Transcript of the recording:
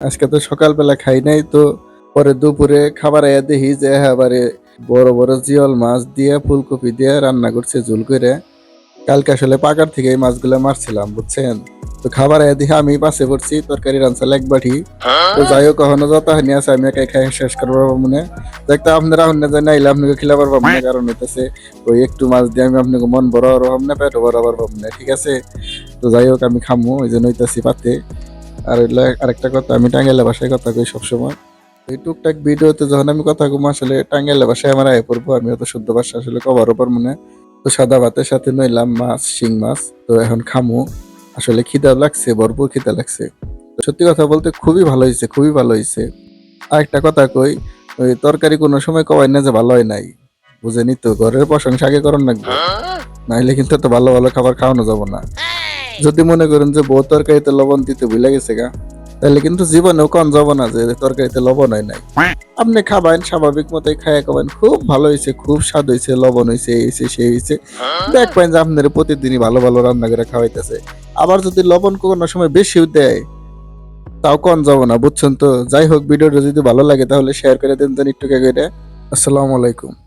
আজকে তো সকালবেলা খাই নাই, তো পরে দুপুরে খাবার আয়া দেখি যে এবারে বড় বড় জিয়ল মাছ দিয়ে, ফুলকপি দিয়ে রান্না করছে ঝুল করে। কালকে আসলে পাকার থেকে এই মাছগুলো মারছিলাম, বুঝছেন? তো খাবার আয়া দেখে আমি পাশে পড়ছি তরকারি রান্নাল এক বাটি। তো যাই হোক কখনো যত হানি আছে, আমি একাই খাই, শেষ করব মনে দেখতে আপনারা অন্য জানি নাইলে আপনাকে খিলা পারব না, কারণ হইতেছে ওই একটু মাছ দিয়ে আমি আপনাকে মন বড় হব না পেট বড় বড় হব না, ঠিক আছে? তো যাই হোক, আমি খামু, ওই জন্য হইতেছি পাতে। আর হইল আরেকটা কথা, আমি টাঙ্গাইলে বাসায় কথা কই সবসময়। এই টুকটাক ভিডিওতে যখন আমি কথা কম, আসলে টাঙ্গাইলে বাসায় আমার আয় পড়ব, আমি অত শুদ্ধ ভাষা আসলে কভার ওপর মনে তো সাদা ভাতের সাথে নইলাম মাছ, শিং মাছ, তো এখন খামু। আসলে খিদা লাগছে, ভরপুর খিদা লাগছে। সত্যি কথা বলতে খুবই ভালো হয়েছে, খুবই ভালো হয়েছে। আর একটা কথা কই, ওই তরকারি কোনো সময় কবাই না যে ভালো হয় নাই। বুঝেনি তো, ঘরের প্রশংসা আগে করন লাগবে নাইলে কিন্তু তো ভালো ভালো খাবার খাওয়ানো যাব না। যদি মনে করেন যে বউ তরকারিতে লবণ দিতে ভুলে গেছে গা তাহলে কিন্তু জীবনেও কন যাব না যে তরকারিতে লবণ হয় নাই। আপনি খাবেন স্বাভাবিক মতোই খাইয়া খাবেন খুব ভালো হয়েছে খুব স্বাদ হয়েছে লবণ হয়েছে এই হয়েছে সেই হয়েছে দেখবেন যে আপনার প্রতিদিনই ভালো ভালো রান্না করে খাওয়াইতেছে। আবার যদি লবণ কোনো সময় বেশি দেয় তাও কন যাব না বুঝছেন তো? যাই হোক ভিডিওটা যদি ভালো লাগে তাহলে শেয়ার করে দেন দেন একটু করে। আসসালামু আলাইকুম।